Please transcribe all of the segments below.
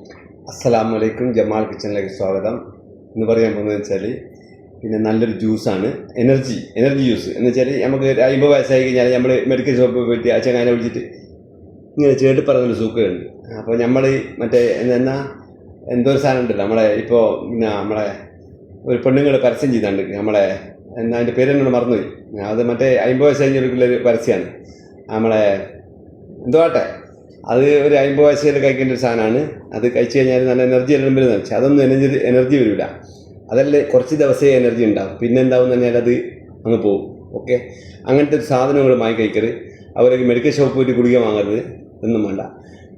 അസ്സലാമു അലൈക്കും ജമാൽ കിച്ചണിലേക്ക് സ്വാഗതം. എന്ന് പറയാൻ പോകുന്നത് വെച്ചാൽ പിന്നെ നല്ലൊരു ജ്യൂസാണ്. Energy energy juice. എന്ന് വെച്ചാൽ നമുക്ക് അമ്പത് വയസ്സായി കഴിഞ്ഞാൽ നമ്മൾ മെഡിക്കൽ ഷോപ്പിൽ പോയിട്ട് ആ ചങ്ങാനെ വിളിച്ചിട്ട് ഇങ്ങനെ ചേട്ടി പറഞ്ഞൊരു സൂക്കുണ്ട് അപ്പോൾ നമ്മൾ മറ്റേ എന്നാ എന്തോ ഒരു സാധനം ഉണ്ടല്ലോ നമ്മളെ ഇപ്പോൾ പിന്നെ നമ്മളെ ഒരു പെണ്ണുങ്ങൾ പരസ്യം ചെയ്താണ്ട് നമ്മളെ എന്നാ അതിന്റെ പേര് എന്നോട് മറന്നുപോയി അത് മറ്റേ അമ്പത് വയസ്സ് കഴിഞ്ഞൊരു പരസ്യമാണ് നമ്മളെ എന്തോ ആട്ടെ? അത് ഒരു അമ്പത് വയസ്സിൽ കഴിക്കേണ്ട ഒരു സാധനമാണ്. അത് കഴിച്ചു കഴിഞ്ഞാൽ നല്ല എനർജി എല്ലാം വരുന്ന പക്ഷേ അതൊന്നും എനർജി എനർജി വരില്ല അതല്ലേ കുറച്ച് ദിവസമേ എനർജി ഉണ്ടാവും. പിന്നെ എന്താവും പറഞ്ഞാൽ അത് അങ്ങ് പോകും. ഓക്കെ അങ്ങനത്തെ ഒരു സാധനങ്ങൾ വാങ്ങി കഴിക്കരുത്. അവരൊക്കെ മെഡിക്കൽ ഷോപ്പ് പോയിട്ട് ഗുളിക വാങ്ങരുത്. ഒന്നും വേണ്ട.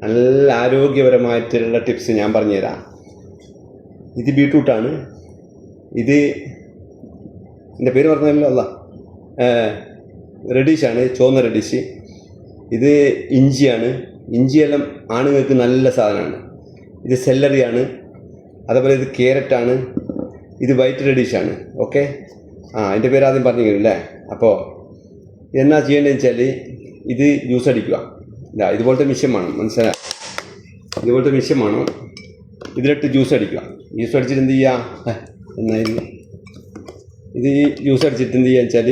നല്ല ആരോഗ്യപരമായിട്ടുള്ള ടിപ്സ് ഞാൻ പറഞ്ഞുതരാം. ഇത് ബീട്രൂട്ടാണ് ഇത് എന്റെ പേര് പറഞ്ഞല്ലോ അല്ല റെഡീഷാണ് ചുവന്ന റെഡീഷ് ഇത് ഇഞ്ചിയാണ്. ഇഞ്ചിയെല്ലാം ആണുങ്ങൾക്ക് നല്ല സാധനമാണ്. ഇത് സെല്ലറിയാണ്. അതേപോലെ ഇത് കേരറ്റാണ്. ഇത് വൈറ്റ് റെഡീഷാണ്. ഓക്കെ? ആ അതിന്റെ പേര് ആദ്യം പറഞ്ഞിരിക്കും അല്ലേ അപ്പോൾ എന്നാ ചെയ്യേണ്ടതെന്ന് വെച്ചാൽ ഇത് ജ്യൂസ് അടിക്കുക. ഇല്ല ഇതുപോലത്തെ മിഷ്യം വേണം. മനസ്സിലായി? ഇതുപോലത്തെ മിഷ്യം വേണം. ഇതിലിട്ട് ജ്യൂസ് അടിക്കുക. ജ്യൂസ് അടിച്ചിട്ട് എന്ത് ചെയ്യുക എന്നായിരുന്നു? ഇത് ജ്യൂസ് അടിച്ചിട്ട് എന്ത് ചെയ്യുക വെച്ചാൽ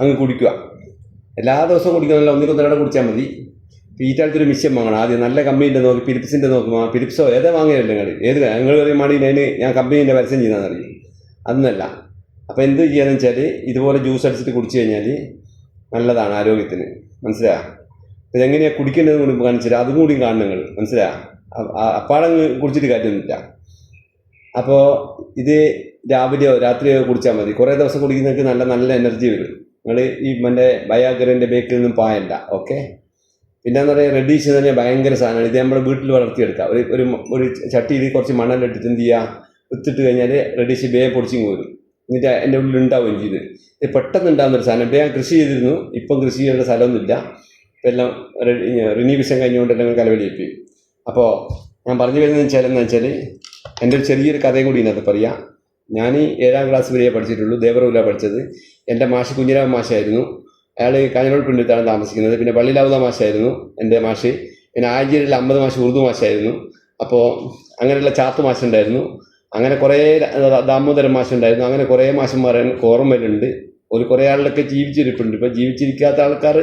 അങ്ങ് കുടിക്കുക. എല്ലാ ദിവസവും കുടിക്കണമല്ലോ ഒന്നിക്കൊന്നരടെ കുടിച്ചാൽ മതി. ഈറ്റാലത്തൊരു മിഷ്യം വാങ്ങണം. ആദ്യം നല്ല കമ്പനീന്റെ നോക്കി ഫിലിപ്സിന്റെ നോക്കുമ്പോൾ ഫിലിപ്സോ ഏതാ വാങ്ങിയല്ലോ നിങ്ങൾ ഏത് നിങ്ങൾ മണി അതിന് ഞാൻ കമ്പനീന്റെ പരസ്യം ചെയ്താൽ അറിയും? അതൊന്നല്ല. അപ്പോൾ എന്ത് ചെയ്യാന്ന് വെച്ചാൽ ഇതുപോലെ ജ്യൂസ് അടിച്ചിട്ട് കുടിച്ചു കഴിഞ്ഞാൽ നല്ലതാണ് ആരോഗ്യത്തിന്. മനസ്സിലായോ അപ്പോൾ എങ്ങനെയാണ് കുടിക്കേണ്ടത് കൂടി കാണിച്ചിട്ട് അതും കൂടി കാണണം നിങ്ങൾ. മനസ്സിലായോ അപ്പാടങ്ങ് കുടിച്ചിട്ട് കാര്യമൊന്നുമില്ല. അപ്പോൾ ഇത് രാവിലെയോ രാത്രിയോ കുടിച്ചാൽ മതി. കുറേ ദിവസം കുടിക്കുന്നവർക്ക് നല്ല നല്ല എനർജി വരും. നിങ്ങൾ ഈ മറ്റേ ബയാഗ്രന്റെ ബേക്കിൽ നിന്നും പായല്ല ഓക്കെ പിന്നെന്ന് പറയുക റെഡീഷ് പറഞ്ഞാൽ ഭയങ്കര സാധനമാണ്. ഇത് നമ്മുടെ വീട്ടിൽ വളർത്തിയെടുക്കുക. ഒരു ഒരു ഒരു ചട്ടിയിൽ കുറച്ച് മണ്ണെല്ലാം എന്ത് ചെയ്യുക? വിത്തിട്ട് കഴിഞ്ഞാൽ റെഡീഷ് ബേ പൊടിച്ചിങ് വരും. എന്നിട്ട് എന്റെ ഉള്ളിൽ ഉണ്ടാവും എനിക്കിത് ഇത്. പെട്ടെന്ന് ഉണ്ടാകുന്ന ഒരു സാധനം ഞാൻ കൃഷി ചെയ്തിരുന്നു. ഇപ്പം കൃഷി ചെയ്യേണ്ട സ്ഥലമൊന്നുമില്ല. ഇപ്പം എല്ലാം റിനീവിഷൻ കഴിഞ്ഞുകൊണ്ട് എല്ലാം കലവടിയേപ്പി അപ്പോൾ ഞാൻ പറഞ്ഞു വരുന്നത് വെച്ചാൽ എന്ന് വെച്ചാൽ എന്റെ ഒരു ചെറിയൊരു കഥയും കൂടി ഇതിനകത്ത് പറയാം. ഞാൻ ഏഴാം ക്ലാസ് വരെയേ പഠിച്ചിട്ടുള്ളൂ. ദേവറൂല പഠിച്ചത്. എന്റെ മാഷ് കുഞ്ഞിരാമ മാഷായിരുന്നു. അയാൾ കാഞ്ഞിരോട് പിണ്ടിത്താണ് താമസിക്കുന്നത്. പിന്നെ പള്ളിയിലാവുന്ന മാഷായിരുന്നു എന്റെ മാഷ്. പിന്നെ ആഴ്ചയിൽ അമ്പത് മാഷ് ഉറുദു മാഷായിരുന്നു. അപ്പോൾ അങ്ങനെയുള്ള ചാത്തു മാഷുണ്ടായിരുന്നു. അങ്ങനെ കുറേ ദാമോദരൻ മാഷുണ്ടായിരുന്നു. അങ്ങനെ കുറേ മാഷന്മാർ എനിക്ക് ഓർമ്മയിലുണ്ട്. ഒരു കുറേ ആളിലൊക്കെ ജീവിച്ചിരിപ്പുണ്ട്. ഇപ്പോൾ ജീവിച്ചിരിക്കാത്ത ആൾക്കാർ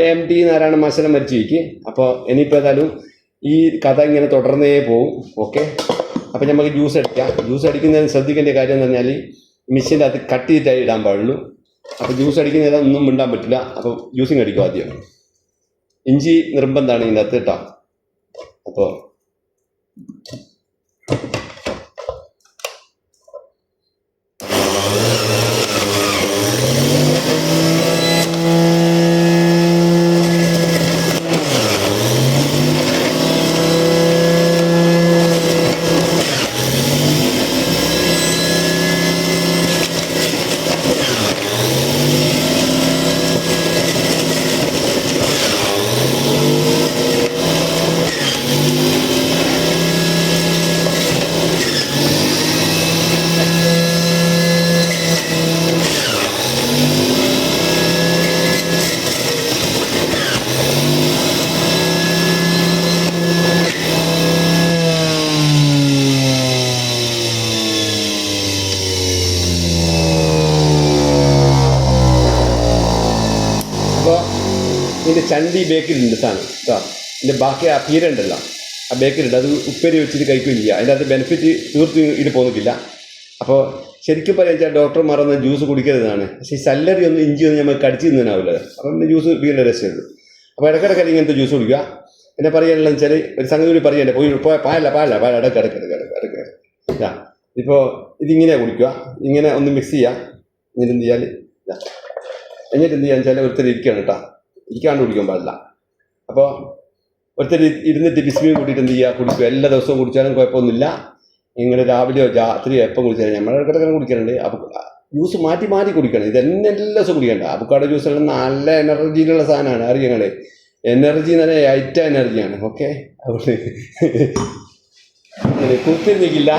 എം ടി നാരായണ മാഷനെ മരിച്ചിരിക്കും അപ്പോൾ ഇനിയിപ്പോൾ ഏതായാലും ഈ കഥ ഇങ്ങനെ തുടർന്നേ പോവും. ഓക്കെ? അപ്പോൾ നമുക്ക് ജ്യൂസ് അടിക്കാം. ജ്യൂസ് അടിക്കുന്നതിന് ശ്രദ്ധിക്കേണ്ട കാര്യം എന്ന് പറഞ്ഞാൽ മിഷീന്റെ അത് കട്ട് ചെയ്തിട്ടായി ഇടാൻ പാടുള്ളൂ. അപ്പോൾ ജ്യൂസ് അടിക്കുന്ന ഒന്നും മിണ്ടാൻ പറ്റില്ല. അപ്പോൾ ജ്യൂസിങ് അടിക്കും ആദ്യം. ഇഞ്ചി നിർബന്ധമാണ് ഇതിനകത്ത് കേട്ടോ. അപ്പോൾ അപ്പോൾ ഇതിന്റെ ചണ്ടി ബേക്കിലുണ്ട് സാധനം കേട്ടോ ഇതിന്റെ ബാക്കി ആ പീര ഉണ്ടല്ലോ ആ ബേക്കിലുണ്ട്. അത് ഉപ്പേരി വെച്ചിട്ട് കഴിക്കുകയും ചെയ്യുക അതിന്റെ അത് ബെനിഫിറ്റ് തീർത്തും ഇത് പോന്നിട്ടില്ല. അപ്പോൾ ശരിക്കും പറയാൻ വെച്ചാൽ ഡോക്ടർമാർ ജ്യൂസ് കുടിക്കരുതാണ് പക്ഷേ ഈ സല്ലറി ഒന്നും ഇഞ്ചി ഒന്നും നമുക്ക് കടിച്ചു തിന്നാവില്ല അപ്പം പിന്നെ ജ്യൂസ് കുടിക്കേണ്ട രസമുള്ളൂ അപ്പോൾ ഇടയ്ക്കിടയ്ക്ക് ഇങ്ങനത്തെ ജ്യൂസ് കുടിക്കുക. എന്നെ പറയാനുള്ള വെച്ചാൽ ഒരു സംഗതി കൂടി പറയണ്ടേ പോയി പോയ പായല്ല പായല്ല പായ ഇടയ്ക്ക് ഇടയ്ക്ക് ഇടയ്ക്ക് ഇടയ്ക്ക് ഇതാ. ഇപ്പോൾ ഇതിങ്ങനെ കുടിക്കുക. ഇങ്ങനെ ഒന്ന് മിക്സ് ചെയ്യുക ഇങ്ങനെ എന്ത് ചെയ്യാൽ എന്നിട്ട് എന്ത് ചെയ്യാന്ന് വെച്ചാൽ ഒരുത്തർ ഇരിക്കണം കേട്ടോ. ഇരിക്കാണ്ട് കുടിക്കാൻ പാടില്ല. അപ്പോൾ ഒരുത്തർ ഇരുന്നിട്ട് ബിസ്മി കൂട്ടിയിട്ട് എന്ത് ചെയ്യുക കുടിക്കുക. എല്ലാ ദിവസവും കുടിച്ചാലും കുഴപ്പമൊന്നുമില്ല. നിങ്ങൾ രാവിലെയോ രാത്രിയോ എപ്പം കുടിച്ചാലും നമ്മൾ ഇടക്കിടക്കാൻ കുടിക്കാറുണ്ട്. അപ്പോൾ ജ്യൂസ് മാറ്റി മാറ്റി കുടിക്കണം. ഇത് തന്നെ എല്ലാ ദിവസവും കുടിക്കണ്ട. അബുക്കാട് ജ്യൂസ് നല്ല എനർജിയിലുള്ള സാധനമാണ്. അറിയങ്ങൾ എനർജി എന്ന് പറഞ്ഞാൽ ഐറ്റ എനർജിയാണ് ഓക്കെ അതുകൊണ്ട് കുത്തിരിക്കില്ല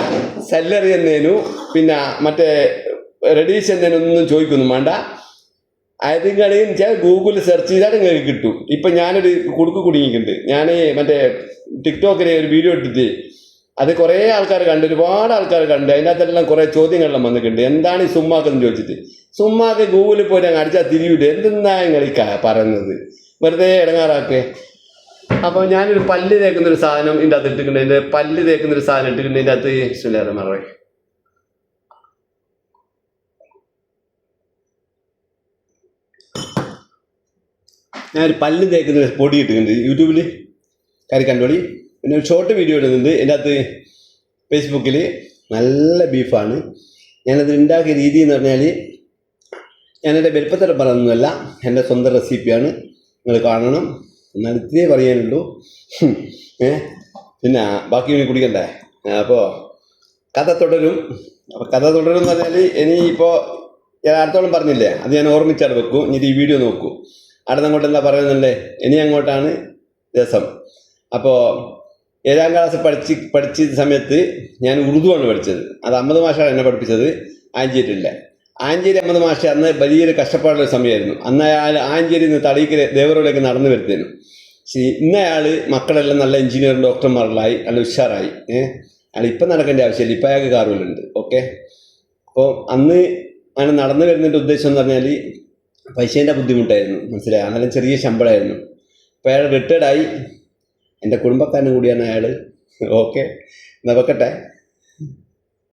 സെല്ലറി എന്നേനു. പിന്നെ മറ്റേ റെഡീസ് എന്നേനൊന്നും ചോദിക്കൊന്നും വേണ്ട. അത് ഞാൻ ഗൂഗിളിൽ സെർച്ച് ചെയ്താൽ നിങ്ങൾക്ക് കിട്ടും. ഇപ്പം ഞാനൊരു കുടുക്ക് കുടുങ്ങിയിട്ടുണ്ട്. ഞാൻ മറ്റേ ടിക്ടോക്കിലെ ഒരു വീഡിയോ ഇട്ടിട്ട് അത് കുറേ ആൾക്കാർ കണ്ട് ഒരുപാട് ആൾക്കാർ കണ്ട് അതിന്റെ അകത്തെല്ലാം കുറേ ചോദ്യങ്ങളെല്ലാം വന്നിട്ടുണ്ട്. എന്താണ് ഈ സുമ്മാക്കെന്ന് ചോദിച്ചിട്ട്. സുമ്മാക്ക് ഗൂഗിളിൽ പോയി അങ്ങ് അടിച്ചാൽ തിരിയൂല? എന്തെന്നാ നിങ്ങൾ ഈ പറയുന്നത്? വെറുതെ ഇടങ്ങാറാക്കേ. അപ്പോൾ ഞാനൊരു പല്ല് തേക്കുന്ന ഒരു സാധനം ഇതിന്റെ അകത്ത് ഇട്ടിട്ടുണ്ട്. ഇതിന്റെ പല്ല് തേക്കുന്ന ഒരു സാധനം ഇട്ടിട്ടുണ്ട് ഇതിന്റെ അകത്ത്. ഇഷ്ടമില്ലാതെ മറവേ ഞാനൊരു പല്ല് തേക്കുന്ന പൊടി ഇട്ടിട്ടുണ്ട്. യൂട്യൂബിൽ കയറി കണ്ടോളി. പിന്നെ ഷോർട്ട് വീഡിയോ ഇടുന്നുണ്ട്. എന്റെ അകത്ത് ഫേസ്ബുക്കിൽ നല്ല ബീഫാണ് ഞാനത് ഉണ്ടാക്കിയ രീതി എന്ന് പറഞ്ഞാൽ ഞാൻ ഞാനെന്റെ വലുപ്പത്തരം പറയുന്നതല്ല എന്റെ സ്വന്തം റെസിപ്പിയാണ് നിങ്ങൾ കാണണം. എന്നാൽ ഇത്രേ പറയാനുള്ളൂ ഏ? പിന്നെ ബാക്കി ഇനി കുടിക്കണ്ടേ? അപ്പോൾ കഥ തുടരും. അപ്പോൾ കഥ തുടരും എന്ന് പറഞ്ഞാൽ ഇനി ഇപ്പോൾ ഞാൻ അടുത്തോളം പറഞ്ഞില്ലേ? അത് ഞാൻ ഓർമ്മിച്ചാൽ വെക്കും. ഇനി ഈ വീഡിയോ നോക്കൂ. അവിടെ അങ്ങോട്ട് പറയുന്നുണ്ടേ? ഇനി അങ്ങോട്ടാണ് രസം. അപ്പോൾ ഏഴാം ക്ലാസ് പഠിച്ച് പഠിച്ച സമയത്ത് ഞാൻ ഉറുദുവാണ് പഠിച്ചത്. അത് അമ്മദ് മാഷാണ് എന്നെ പഠിപ്പിച്ചത്. ആഞ്ചേരിയിലെ ആഞ്ചേരി അമ്മദ് മാഷ അന്ന് വലിയൊരു കഷ്ടപ്പാടുള്ള സമയമായിരുന്നു. അന്ന് അയാൾ ആഞ്ചേരിയിൽ നിന്ന് തളീക്കര ദേവറോടേക്ക് നടന്നു വരുത്തേനു. ശരി ഇന്ന് അയാൾ മക്കളെല്ലാം നല്ല എഞ്ചിനീയറും ഡോക്ടർമാരിലായി നല്ല ഉഷാറായി. ഏഹ് അയാൾ ഇപ്പം നടക്കേണ്ട ആവശ്യമില്ല. ഇപ്പം അയാൾക്ക് കാറുകളുണ്ട്. ഓക്കെ? അപ്പോൾ അന്ന് അങ്ങനെ നടന്നു വരുന്നതിന്റെ ഉദ്ദേശം എന്ന് പറഞ്ഞാൽ പൈസേന്റെ ബുദ്ധിമുട്ടായിരുന്നു. മനസ്സിലായി? അന്നേരം ചെറിയ ശമ്പളമായിരുന്നു അപ്പോൾ അയാൾ റിട്ടയർഡായി എന്റെ കുടുംബക്കാരനും കൂടിയാണ് അയാൾ. ഓക്കെ. എന്നാൽ വെക്കട്ടെ?